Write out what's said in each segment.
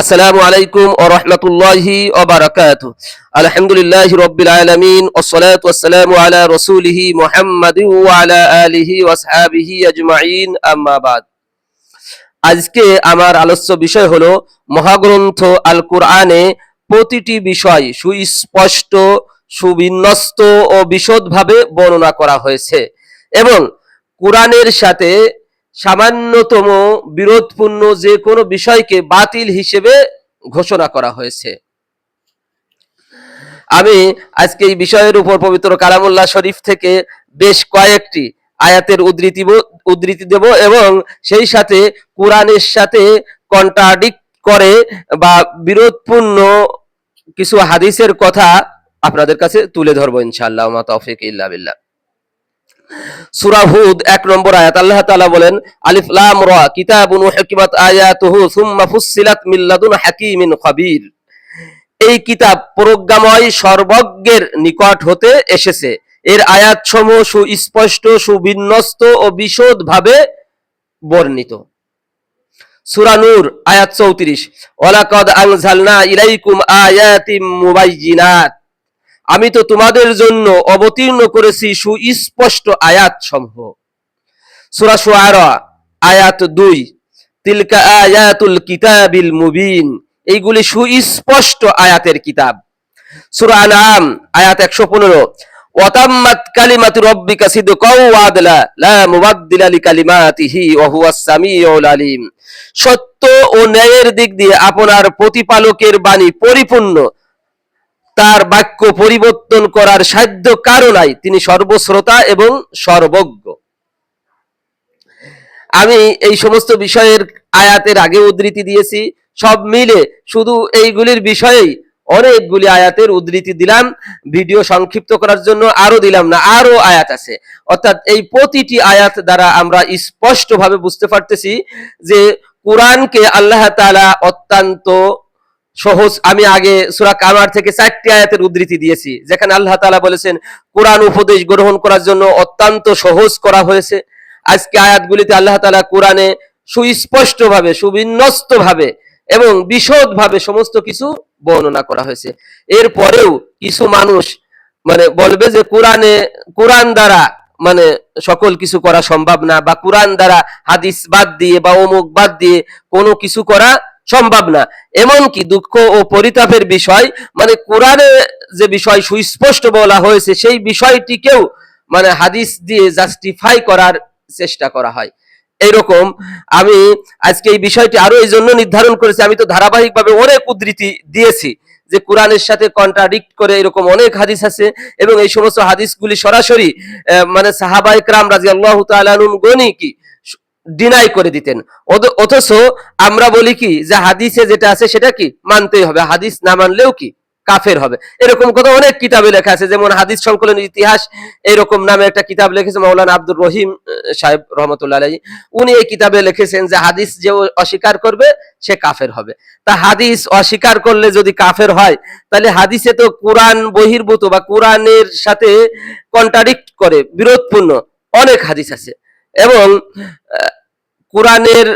আসসালামু আলাইকুম ও রহমতুল্লাহি ওবরাকাত আলহামদুলিল্লাহ আলমিন ওসালাম আলা মোহাম্মদ আলা ওসহাবিহি আজমাইন আম্মাবাদ আজকে আমার আলোচ্য বিষয় হলো মহাগ্রন্থ আল কুরআনে প্রতিটি বিষয় সুস্পষ্ট, সুবিন্যস্ত ও বিশদভাবে বর্ণনা করা হয়েছে। এবং কোরআনের সাথে সামান্যতম বিরোধপূর্ণ যে কোনো বিষয়কে বাতিল হিসেবে ঘোষণা করা হয়েছে। আমি আজকে এই বিষয়ের উপর পবিত্র কালামুল্লাহ শরীফ থেকে বেশ কয়েকটি আয়াতের উদ্ধৃতি উদ্ধৃতি দেব এবং সেই সাথে কোরআনের সাথে কন্ট্রাডিক্ট করে বা বিরোধপূর্ণ কিছু হাদিসের কথা আপনাদের কাছে তুলে ধরবো ইনশাআল্লাহ মা তৌফিক ইল্লা বিল্লাহ। সূরা হুদ, এক নম্বর আয়াত, আল্লাহ তাআলা বলেন, আলিফ লাম রা, কিতাবুন সুম্মা মিন হাকিমিন এই কিতাব প্রজ্ঞাময় সর্বজ্ঞের নিকট হতে এসেছে। এর আয়াতসমূহ সুস্পষ্ট, সুবিন্যস্ত ও বিশদভাবে বর্ণিত। সূরা নূর, আয়াত 34 ওয়ালাকাদ আনজালনা ইলাইকুম আয়াতিম আমি তো তোমাদের জন্য অবতীর্ণ করেছি সুস্পষ্ট আয়াত সমূহ সূরা শুআরা আয়াত দুই, তিলকা আয়াতুল কিতাবিল মুবিন, এইগুলি সুস্পষ্ট আয়াতের কিতাব। সূরা আনআম, আয়াত একশো পনেরো, ওয়াতাম্মাত কালিমাতু রাব্বিকা সিদকাও আদলা, লা মুবাদদিলা লিকালিমাতিহি ওয়া হুয়াস সামিউল আলিম। সত্য ও ন্যায়ের দিক দিয়ে আপনার প্রতিপালকের বাণী পরিপূর্ণ তার বাক্য পরিবর্তন করার সাধ্য কারও নাই। তিনি সর্বশ্রোতা এবং সর্বজ্ঞ। আমি এই সমস্ত বিষয়ের আয়াতের আগে উদ্ধৃতি দিয়েছি। সব মিলে শুধু এইগুলির বিষয়েই অনেকগুলি আয়াতের উদ্ধৃতি দিলাম। ভিডিও সংক্ষিপ্ত করার জন্য আরও দিলাম না আরও আয়াত আছে। অর্থাৎ এই প্রতিটি আয়াত দ্বারা আমরা স্পষ্টভাবে বুঝতে পারতেছি যে কোরআনকে আল্লাহ তাআলা অত্যন্ত সহজ। আমি আগে সুরা কামার থেকে চারটি আয়াতের উদ্ধৃতি দিয়েছি, যেখানে আল্লাহ তালা বলেছেন, কোরআন উপদেশ গ্রহণ করার জন্য অত্যন্ত সহজ করা হয়েছে। আজকে আয়াতগুলিতে আল্লাহ তালা কোরআনে সুস্পষ্টভাবে, সুবিন্যস্তভাবে এবং বিশদভাবে সমস্ত কিছু বর্ণনা করা হয়েছে। এরপরেও কিছু মানুষ মানে বলবে যে, কোরআনে, কোরআন দ্বারা মানে সকল কিছু করা সম্ভব না, বা কোরআন দ্বারা হাদিস বাদ দিয়ে বা অমুক বাদ দিয়ে কোনো কিছু করা সম্ভব না। এমনকি দুঃখ ও পরিতাপের বিষয় মানে কোরআনে যে বিষয় সুস্পষ্ট বলা হয়েছে, সেই বিষয়টিকেও মানে হাদিস দিয়ে জাস্টিফাই করার চেষ্টা করা হয়। এইরকম আমি আজকে এই বিষয়টি আরও এই জন্য নির্ধারণ করেছি, আমি তো ধারাবাহিকভাবে অনেক উদ্ধৃতি দিয়েছি যে কোরআনের সাথে কন্ট্রাডিক্ট করে এরকম অনেক হাদিস আছে এবং এই সমস্ত হাদিসগুলি সরাসরি মানে সাহাবাই ক্রাম রাজি আল্লাহ তালুম গনি কি ডিনাই করে দিতেন। অথচ আমরা বলি কি, যে হাদিসে যেটা আছে সেটা কি? মানতেই হবে। হাদিস না মানলেও কি? কাফের হবে। এরকম কথা অনেক কিতাবে লেখা আছে। যেমন হাদিস সংকলনের ইতিহাস, এরকম নামে একটা কিতাব লিখেছে মাওলানা আব্দুর রহিম সাহেব রহমতুল্লাহ আলাইহি। উনি এই কিতাবে লিখেছেন যে হাদিস যে অস্বীকার করবে, সে কাফের হবে। তা হাদিস অস্বীকার করলে যদি কাফের হয়, তাহলে হাদিসে তো কোরআন বহির্ভূত বা কোরআনের সাথে কন্ট্রাডিক্ট করে, বিরোধপূর্ণ অনেক হাদিস আছে। এবং কোরআনের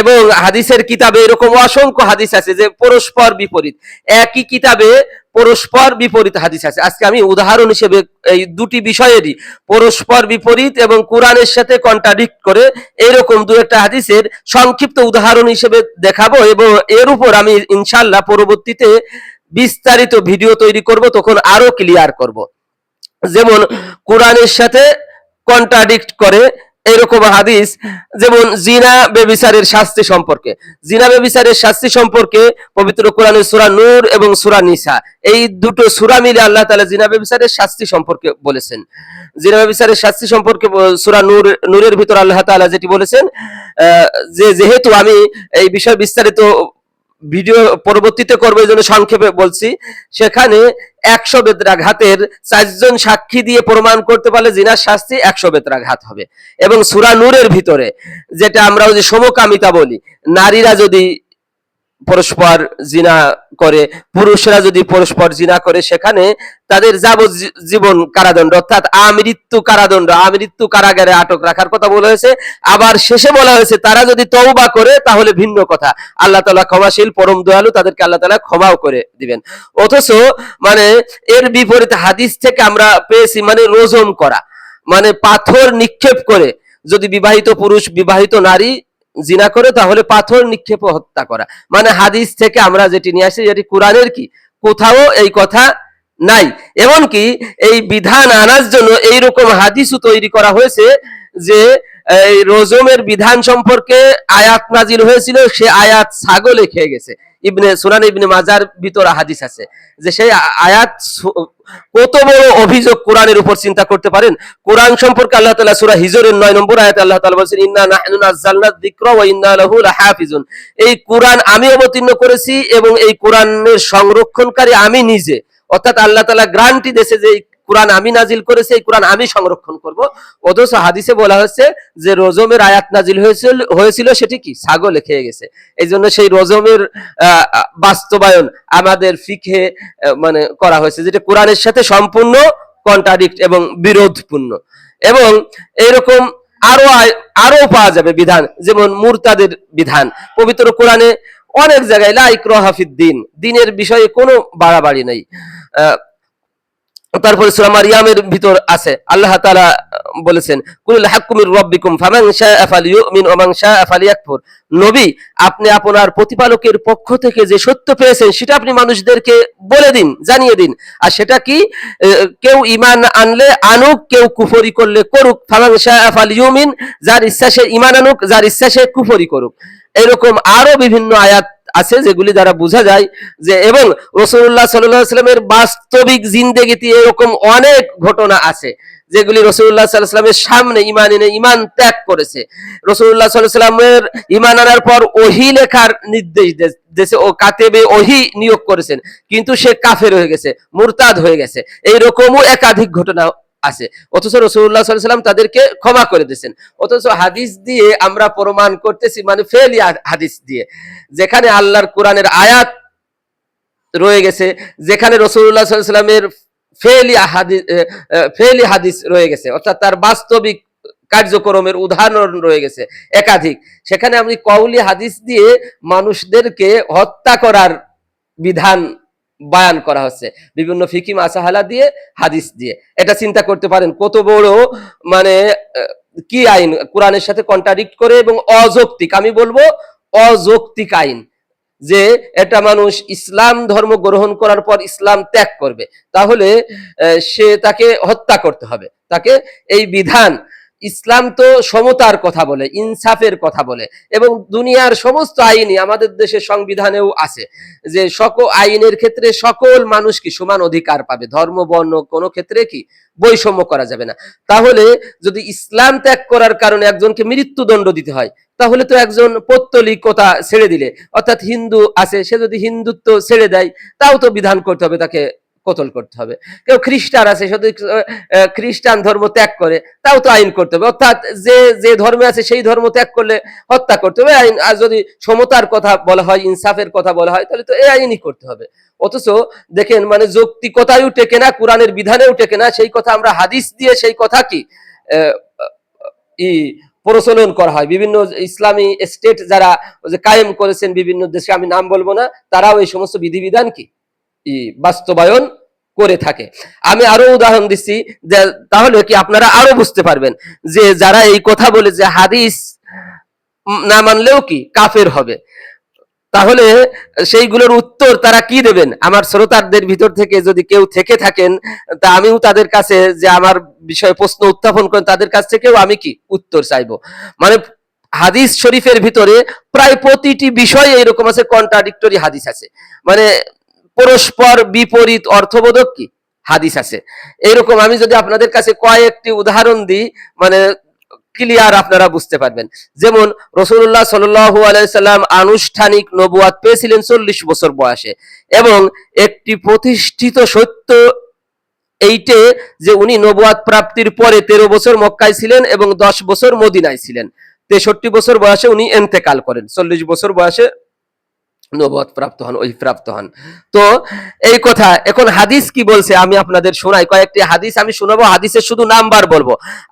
এবং হাদিসের কিতাবে এরকম অসংখ্য হাদিস আছে যে পরস্পর বিপরীত। একই কিতাবে পরস্পর বিপরীত হাদিস আছে। আজকে আমি উদাহরণ হিসেবে এই দুটি বিষয়েরই পরস্পর বিপরীত এবং কোরআনের সাথে কন্ট্রাডিক্ট করে এরকম দু একটা হাদিসের সংক্ষিপ্ত উদাহরণ হিসেবে দেখাবো এবং এর উপর আমি ইনশাল্লাহ পরবর্তীতে বিস্তারিত ভিডিও তৈরি করব, তখন আরও ক্লিয়ার করব। যেমন কোরআনের সাথে কন্ট্রাডিক্ট করে এরকম হাদিস, যেমন জিনা বেবিচারের শাস্তি সম্পর্কে। জিনা বেবিচারের শাস্তি সম্পর্কে পবিত্র কোরআনে সুরা নূর এবং সুরা নিসা, এই দুটো সুরা মিলে আল্লাহ তালা জিনা বেবিচারের শাস্তি সম্পর্কে বলেছেন। জিনা বেবিচারের শাস্তি সম্পর্কে সুরা নূর, নূরের ভিতর আল্লাহ তালা যেটি বলেছেন যে যেহেতু আমি এই বিষয় বিস্তারিত ভিডিও পরবর্তীতে করব, এই জন্য সংক্ষেপে বলছি। সেখানে একশো বেত্রাঘাতের চারজন সাক্ষী দিয়ে প্রমাণ করতে পারলে জিনার শাস্তি একশো বেতরা ঘাত হবে। এবং সুরা নূরের ভিতরে, যেটা আমরা ওই যে সমকামিতা বলি, নারীরা যদি পরস্পর জিনা করে, পুরুষরা যদি পরস্পর জিনা করে, সেখানে তাদের যাবজ্জীবন কারাদণ্ড, অর্থাৎ আমৃত্যু কারাদণ্ড, আমৃত্যু কারাগারে আটক রাখার কথা বলা হয়েছে। আবার শেষে বলা হয়েছে, তারা যদি তওবা করে, তাহলে ভিন্ন কথা। আল্লাহ তাআলা ক্ষমাশীল, পরম দয়ালু, তাদেরকে আল্লাহ তাআলা ক্ষমাও করে দিবেন। অথচ মানে এর বিপরীতে হাদিস থেকে আমরা পেয়েছি মানে রোজম করা। মানে পাথর নিক্ষেপ করে, যদি বিবাহিত পুরুষ, বিবাহিত নারী জিনা করে, তাহলে পাথর নিক্ষেপ হত্যা করা। মানে হাদিস থেকে আমরা যেটি নিয়ে আসি, যেটি কোরআনের কি? কোথাও এই কথা নাই। এমনকি এই বিধান আনার জন্য এই রকম হাদিসও তৈরি করা হয়েছে যে, এই রোজমের বিধান সম্পর্কে আয়াত নাজিল হয়েছিল, সে আয়াত ছাগলে খেয়ে গেছে। ইবনে, সুনান ইবনে মাজার ভিতর হাদিস আছে যে সেই আয়াত কত বড় অভিযোগ কোরআনের উপর চিন্তা করতে পারেন? কোরআন সম্পর্কে আল্লাহ তাআলা সূরা হিজরের 9 নম্বর আয়াতে আল্লাহ তাআলা বলেছেন, ইন্না নাহনু নাযালনা যিকরা ওয়া ইন্না লাহু লাহাফিজুন। এই কোরআন আমি অবতীর্ণ করেছি এবং এই কোরআনের সংরক্ষণকারী আমি নিজে। অর্থাৎ আল্লাহ তাআলা গ্রান্টি দেশে যে কোরআন আমি নাজিল করেছি, এই কোরআন আমি সংরক্ষণ করব। অথচ হাদিসে বলা হচ্ছে যে রজমের আয়াত নাজিল হয়েছিল হয়েছিল সেটি কি? ছাগলে খেয়ে গেছে। এই জন্য সেই রজমের বাস্তবায়ন আমাদের ফিখে মানে করা হয়েছে, যেটা কোরআনের সাথে সম্পূর্ণ কন্ট্রাডিক্ট এবং বিরোধপূর্ণ। এবং এরকম আরও আরও পাওয়া যাবে বিধান, যেমন মুরতাদের বিধান। পবিত্র কোরআনে অনেক জায়গায় লাইক রহাফিদ দিন। দিনের বিষয়ে কোনো বাড়াবাড়ি নেই। তারপরে সূরা মারিয়ামের ভিতর আছে। আল্লাহ তাআলা বলেছেন কুল হাক্কুমির রাব্বিকুম, ফামান শাআ ফালিয়ুমিন ওয়া মান শাআ ফালিয়াকফুর। নবী, আপনি আপনার প্রতিপালকের পক্ষ থেকে যে সত্য পেয়েছেন, সেটা আপনি মানুষদেরকে বলে দিন, জানিয়ে দিন। আর সেটা কি? কেউ ঈমান আনলে আনুক, কেউ কুফরি করলে করুক। ফামান শাআ ফালিয়ুমিন, যার ইচ্ছা সে ঈমান আনুক, যার ইচ্ছা সে কুফরি করুক। এরকম আরও বিভিন্ন আয়াত আছে যেগুলি দ্বারা বোঝা যায় যে এবং রসুল্লাহ সাল্লামের বাস্তবিক জিন্দেগিতে এরকম অনেক ঘটনা আছে, যেগুলি রসুল্লাহ সাল্লামের সামনে ইমান এনে ইমান ত্যাগ করেছে। রসুল্লাহ সাল্লামের ইমান আনার পর ওহি লেখার নির্দেশ দেশে ও কাতেবে ওহি নিয়োগ করেছেন, কিন্তু সে কাফের হয়ে গেছে, মুরতাদ হয়ে গেছে। এইরকমও একাধিক ঘটনা আছে। অথচ রসুল্লাহ সাল্লাম তাদেরকে ক্ষমা করে দিয়েছেন। অথচ হাদিস দিয়ে আমরা প্রমাণ করতেছি মানে ফেলি হাদিস দিয়ে। যেখানে আল্লাহর কোরআনের আয়াত রয়ে গেছে, যেখানে রসুল্লাহ সাল্লামের ফেলি হাদিস ফেলি হাদিস রয়ে গেছে। অর্থাৎ তার বাস্তবিক কার্যক্রমের উদাহরণ রয়ে গেছে, একাধিক। সেখানে আমি কৌলি হাদিস দিয়ে মানুষদেরকে হত্যা করার বিধান বায়ান করা হচ্ছে। বিভিন্ন ফিকিম আসাহালা দিয়ে, হাদিস দিয়ে। এটা চিন্তা করতে পারেন, কত বড় মানে কি আইন? কোরআনের সাথে কন্ট্রাডিক্ট করে এবং অযৌক্তিক। আমি বলব, অযৌক্তিক আইন। যে এটা মানুষ ইসলাম ধর্ম গ্রহণ করার পর ইসলাম ত্যাগ করবে। তাহলে সে তাকে হত্যা করতে হবে। তাকে এই বিধান ইসলাম তো সমতার কথা বলে, ইনসাফের কথা বলে এবং দুনিয়ার সমস্ত আইনই আমাদের দেশের সংবিধানেও আছে যে সকল আইনের ক্ষেত্রে সকল মানুষ কি সমান অধিকার পাবে? ধর্ম, বর্ণ কোনো ক্ষেত্রে কি বৈষম্য করা যাবে না। তাহলে যদি ইসলাম ত্যাগ করার কারণে একজনকে মৃত্যুদণ্ড দিতে হয়, তাহলে তো একজন পৌত্তলিকতা ছেড়ে দিলে। অর্থাৎ হিন্দু আছে, সে যদি হিন্দুত্ব ছেড়ে দেয়, তাও তো বিধান করতে হবে তাকে কতল করতে হবে। কেউ খ্রিস্টান আছে, শুধু খ্রিস্টান ধর্ম ত্যাগ করে, তাও তো আইন করতে হবে। অর্থাৎ যে যে ধর্মে আছে, সেই ধর্ম ত্যাগ করলে হত্যা করতে হবে। আইন, আর যদি সমতার কথা বলা হয়, ইনসাফের কথা বলা হয়, তাহলে তো এই আইনই করতে হবে। অথচ দেখেন মানে যৌক্তিকতায়ও টেকে না, কোরআনের বিধানেও টেকে না, সেই কথা আমরা হাদিস দিয়ে সেই কথা কি ই প্রচলন করা হয়। বিভিন্ন ইসলামী স্টেট যারা যে কায়েম করেছেন বিভিন্ন দেশে, আমি নাম বলব না, তারাও এই সমস্ত বিধিবিধান কি বাস্তবায়ন করে থাকে। আমি আরও উদাহরণ দিচ্ছি যে তাহলে কি আপনারা আরও বুঝতে পারবেন যে যারা এই কথা বলে যে হাদিস না মানলেও কি কাফের হবে। তাহলে সেইগুলোর উত্তর তারা কি দেবেন? আমার শ্রোতাদের ভিতর থেকে যদি কেউ থেকে থাকেন, তা আমিও তাদের কাছে যে আমার বিষয়ে প্রশ্ন উত্থাপন করেন, তাদের কাছ থেকেও আমি কি উত্তর চাইব? মানে হাদিস শরীফের ভিতরে প্রায় প্রতিটি বিষয়ে এরকম আছে কন্ট্রাডিক্টরি হাদিস আছে। মানে পরস্পর বিপরীত অর্থবোধক কি? হাদিস আছে। এরকম আমি যদি আপনাদের কাছে কয়েকটি উদাহরণ দিই মানে ক্লিয়ার আপনারা বুঝতে পারবেন। যেমন রসুল্লাহ সাল্লু আলাইসাল্লাম আনুষ্ঠানিক নবুয়াত পেয়েছিলেন চল্লিশ বছর বয়সে এবং একটি প্রতিষ্ঠিত সত্য এইটে যে উনি নবুয়াত প্রাপ্তির পরে তেরো বছর মক্কায় ছিলেন এবং দশ বছর মদিনায় ছিলেন। তেষট্টি বছর বয়সে উনি এন্তেকাল করেন। চল্লিশ বছর বয়সে নবদ প্রাপ্ত হন, ওই প্রাপ্ত হন। তো এই কথা, এখন হাদিস কি বলছে আমি আপনাদের শোনাই। কয়েকটি হাদিস আমি শোনাবো, হাদিসের শুধু নাম্বার বলব।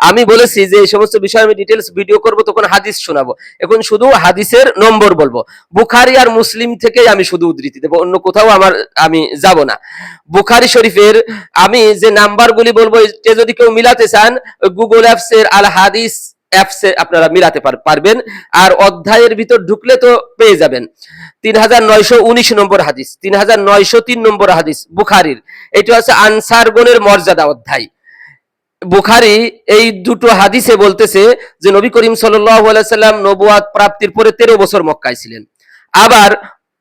আমি বলেছি যে এই সমস্ত বিষয়ে আমি ডিটেলস ভিডিও করব, তখন হাদিস শোনাবো। এখন শুধু হাদিসের নম্বর বলব। বুখারি আর মুসলিম থেকেই আমি শুধু উদ্ধৃতি দেবো, অন্য কোথাও আমার আমি যাব না। বুখারি শরীফের আমি যে নাম্বারগুলি বলব যদি কেউ মিলাতে চান গুগল অ্যাপস এর আল হাদিস অ্যাপসে আপনারা মিলাতে পারবেন। আর অধ্যায়ের ভিতর ঢুকলে তো পেয়ে যাবেন। তিন হাজার নয়শো উনিশ নম্বর হাদিস তিন হাজার নয়শো তিন নম্বর হাদিস, বুখারির। এটা হচ্ছে আনসারগণের মর্যাদা অধ্যায়। বুখারি এই দুটো হাদিসে বলতেছে যে, নবী করিম সাল্লাম নবুয়াত প্রাপ্তির পরে তেরো বছর মক্কায় ছিলেন। আবার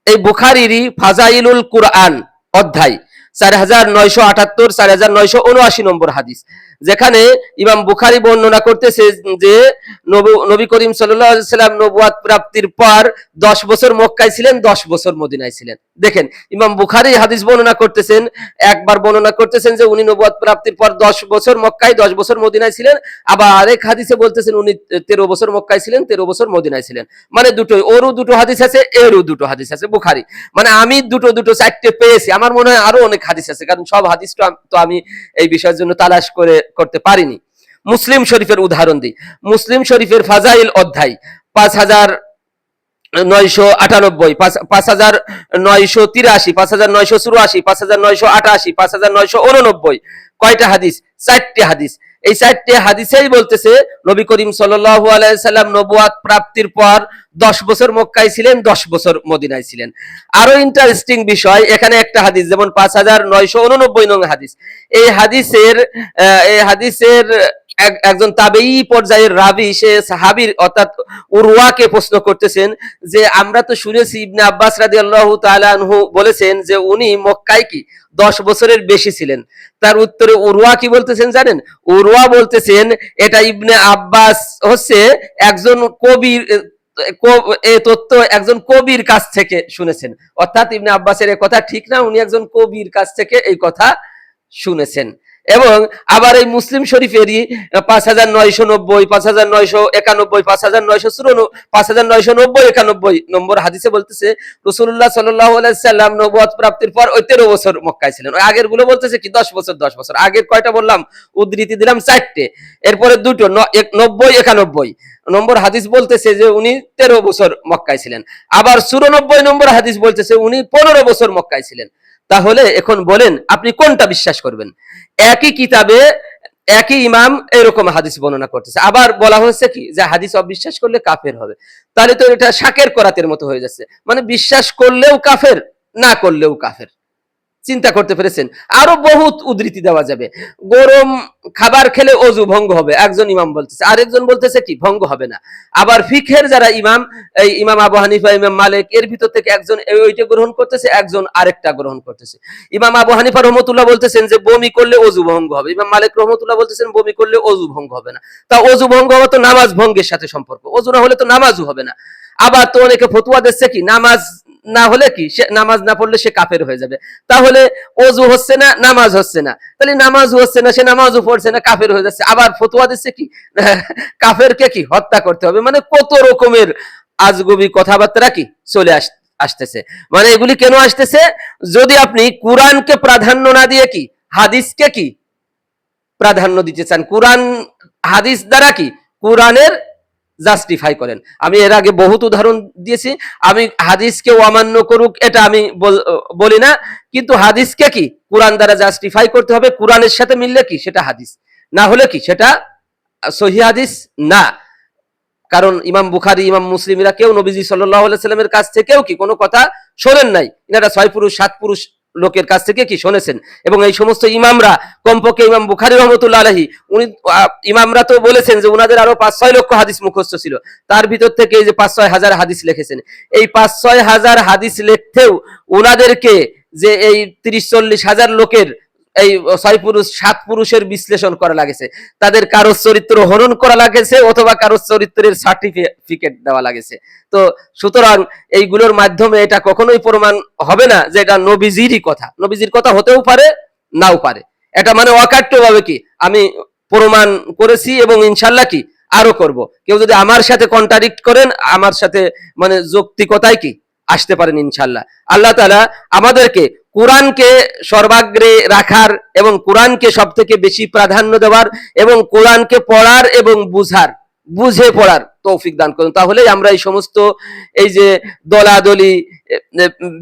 এই বুখারিরই ফাজাইলুল কুরআন অধ্যায় চার হাজার নয়শো আটাত্তর চার হাজার নয়শো উনআশি নম্বর হাদিস। যেখানে ইমাম বুখারি বর্ণনা করতেছে যে নবী- করিম সাল্লাম নবুয়াত প্রাপ্তির পর দশ বছর মক্কায় ছিলেন, দশ বছর মদিনায় ছিলেন। দেখেন, ইমাম বুখারি হাদিস বর্ণনা করতেছেন, একবার বর্ণনা করতেছেন যে উনি নবুয়াত প্রাপ্তির পর দশ বছর মক্কায়, দশ বছর মদিনায় ছিলেন, আবার আরেক হাদিসে বলতেছেন উনি তেরো বছর মক্কায় ছিলেন, তেরো বছর মদিনায় ছিলেন। মানে দুটোই, ওরও দুটো হাদিস আছে, এরও দুটো হাদিস আছে, বুখারি। মানে আমি দুটো দুটো, চারটে পেয়েছি, আমার মনে হয় আরও অনেক হাদিস আছে, কারণ সব হাদিস তো আমি এই বিষয়ের জন্য তালাশ করে করতে পারিনি। মুসলিম শরীফের উদাহরণ দিই। মুসলিম শরীফের ফাজাইল অধ্যায় পাঁচ হাজার নয়শো আটানব্বই, পাঁচ হাজার নয়শো তিরাশি, পাঁচ হাজার নয়শো চুরাশি, পাঁচ হাজার নয়শো আটাশি, পাঁচ হাজার নয়শো উননব্বই। কয়টা হাদিস? চারটে হাদিস। এই চারটে হাদিসেই বলতেছে, নবী করিম সাল্লাল্লাহু আলাইহি সাল্লাম প্রাপ্তির পর দশ বছর মক্কায় ছিলেন, দশ বছর মদিনায় ছিলেন। আরও ইন্টারেস্টিং বিষয়, এখানে একটা হাদিস, যেমন পাঁচ হাজার নয়শো উননব্বই নং হাদিস। এই হাদিসের এই হাদিসের একজন তাবেই পর্যায়ের রাবি, সে সাহাবীর অর্থাৎ উরওয়াকে প্রশ্ন করতেছেন যে, আমরা তো শুনেছি ইবনে আব্বাস রাদিয়াল্লাহু তাআলা আনহু বলেছেন যে, উনি মক্কায় কি দশ বছরের বেশি ছিলেন? তার উত্তরে উরওয়া কি বলতেছেন জানেন? উরওয়া বলতেছেন, এটা ইবনে আব্বাস হচ্ছে একজন কবির তথ্য একজন কবির কাছ থেকে শুনেছেন। অর্থাৎ ইবনে আব্বাসের কথা ঠিক না, উনি একজন কবির কাছ থেকে এই কথা শুনেছেন। এবং আবার এই মুসলিম শরীফেরই পাঁচ হাজার নয়শো নব্বই, পাঁচ হাজার নয়শো একানব্বই, পাঁচ হাজার নয়শো চুরানব্বই, পাঁচ হাজার নয়শো নব্বই একানব্বই নম্বর হাদিসে বলতেছে রসুল্লাহ সাল্লাম নবুয়াত প্রাপ্তির পর ওই তেরো বছর মক্কায় ছিলেন। আগেরগুলো বলতেছে কি, দশ বছর দশ বছর। আগের কয়টা বললাম? উদ্ধৃতি দিলাম চারটে। এরপরে দুটো নব্বই, একানব্বই। নম্বর হাদিস বলতেছে যে উনি তেরো বছর মক্কায় ছিলেন। আবার চুরানব্বই নম্বর হাদিস বলতেছে উনি পনেরো বছর মক্কায় ছিলেন। তাহলে এখন বলেন, আপনি কোনটা বিশ্বাস করবেন? একই কিতাবে একই ইমাম এরকম হাদিস বর্ণনা করতেছে। আবার বলা হয়েছে কি? যে হাদিস অবিশ্বাস করলে কাফের হবে। তাহলে তো এটা শাকের করাতের মতো হয়ে যাচ্ছে। মানে বিশ্বাস করলেও কাফের, না করলেও কাফের। চিন্তা করতে পেরেছেন। আরও বহুত উদ্ধৃতি দেওয়া যাবে। গরম খাবার খেলে অজু ভঙ্গ হবে, একজন ইমাম বলতেছে। আরেকজন বলতেছে কি, ভঙ্গ হবে না। আবার ফিখের যারা ইমাম, এই ইমাম আবু হানিফা, ইমাম মালিক, এর ভিতর থেকে একজন ওইটা গ্রহণ করতেছে, একজন আরেকটা গ্রহণ করতেছে। ইমাম আবু হানিফা রহমতুল্লাহ বলতেছেন যে, বমি করলে অজু ভঙ্গ হবে। ইমাম মালিক রহমতুল্লাহ বলতেছেন, বমি করলে অজু ভঙ্গ হবে না। তা অজু ভঙ্গ হওয়া তো নামাজ ভঙ্গের সাথে সম্পর্ক। অজু না হলে তো নামাজও হবে না। আবার তো অনেকে ফতুয়া দিচ্ছে কি, নামাজ না হলে কি? সে নামাজ না পড়লে সে কাফের হয়ে যাবে। তাহলে অজু হচ্ছে না, নামাজ হচ্ছে না। তাহলে নামাজ হচ্ছে না, সে নামাজও পড়ছে না, কাফের হয়ে যাচ্ছে। আবার ফতুয়া দিচ্ছে কি? কাফেরকে কি? হত্যা করতে হবে। মানে কত রকমের আজগবি কথাবার্তা কি? চলে আস, আসতেছে। মানে এগুলি কেন আসতেছে? যদি আপনি কোরআনকে প্রাধান্য না দিয়ে কি? হাদিসকে কি? প্রাধান্য দিতে চান। কোরআন, হাদিস দ্বারা কি? কোরআনের জাস্টিফাই করেন। আমি এর আগে বহুত উদাহরণ দিয়েছি, আমি হাদিসকে অমান্য করুক, এটা আমি বল- না, কিন্তু হাদিসকে কি? কোরআন দ্বারা জাস্টিফাই করতে হবে, কোরআনের সাথে মিললে কি? সেটা হাদিস। না হলে কি? সেটা সহি হাদিস না। কারণ ইমাম বুখারি, ইমাম মুসলিমরা কেউ নবীজি সাল্লাহ সাল্লামের কাছ থেকেও কি কোনো কথা শোনেন নাই? ইনারা ছয় পুরুষ, সাত পুরুষ লোকের কাছ থেকে কি শুনেছেন? এবং এই সমস্ত ইমামরা, কমপক্ষে ইমাম বুখারি রহমতুল্লাহ আলহী উনি ইমামরা তো বলেছেন যে উনাদের আরও পাঁচ ছয় লক্ষ হাদিস মুখস্থ ছিল। তার ভিতর থেকে এই যে পাঁচ ছয় হাজার হাদিস লিখেছেন। এই পাঁচ ছয় হাজার হাদিস লিখতেও উনাদেরকে যে এই তিরিশ চল্লিশ হাজার লোকের এই ছয় পুরুষ, সাত পুরুষের বিশ্লেষণ করা লাগেছে। তাদের কারও চরিত্র হরণ করা লাগেছে অথবা কারও চরিত্রের সার্টিফিকেট দেওয়া লাগেছে। তো সুতরাং এইগুলোর মাধ্যমে এটা কখনোই প্রমাণ হবে না যে এটা নবীজিরই কথা। নবীজির কথা হতেও পারে, নাও পারে। এটা মানে অকাট্য ভাবে কি? আমি প্রমাণ করেছি এবং ইনশাল্লাহ কি? আরও করব। কেউ যদি আমার সাথে কন্ট্রাডিক্ট করেন, আমার সাথে মানে যৌক্তিকতায় কি? আসতে পারেন ইনশাল্লাহ। আল্লাহ তাআলা আমাদেরকে কোরআনকে সর্বাগ্রে রাখার এবং কোরআনকে সব থেকে বেশি প্রাধান্য দেওয়ার এবং কোরআনকে পড়ার এবং বুঝার, বুঝে পড়ার তৌফিক দান করুন। তাহলেই আমরা এই সমস্ত এই যে দলাদলি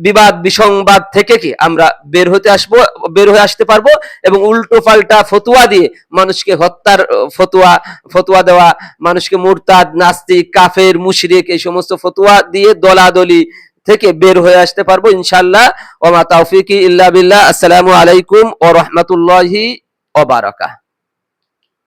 বিবাদ, বিসংবাদ থেকে কি আমরা বের হতে আসব, বের হয়ে আসতে পারব এবং উল্টো পাল্টা ফতুয়া দিয়ে মানুষকে হত্যার ফতুয়া ফতুয়া দেওয়া, মানুষকে মুরতাদ, নাস্তিক, কাফের, মুশরিক এই সমস্ত ফতুয়া দিয়ে দলাদলি থেকে বের হয়ে আসতে পারব ইনশাল্লাহ ওমা তাওফিকি ইল্লা বিল্লাহ। আসসালামু আলাইকুম ও রহমতুল্লাহি ওবারাকাহ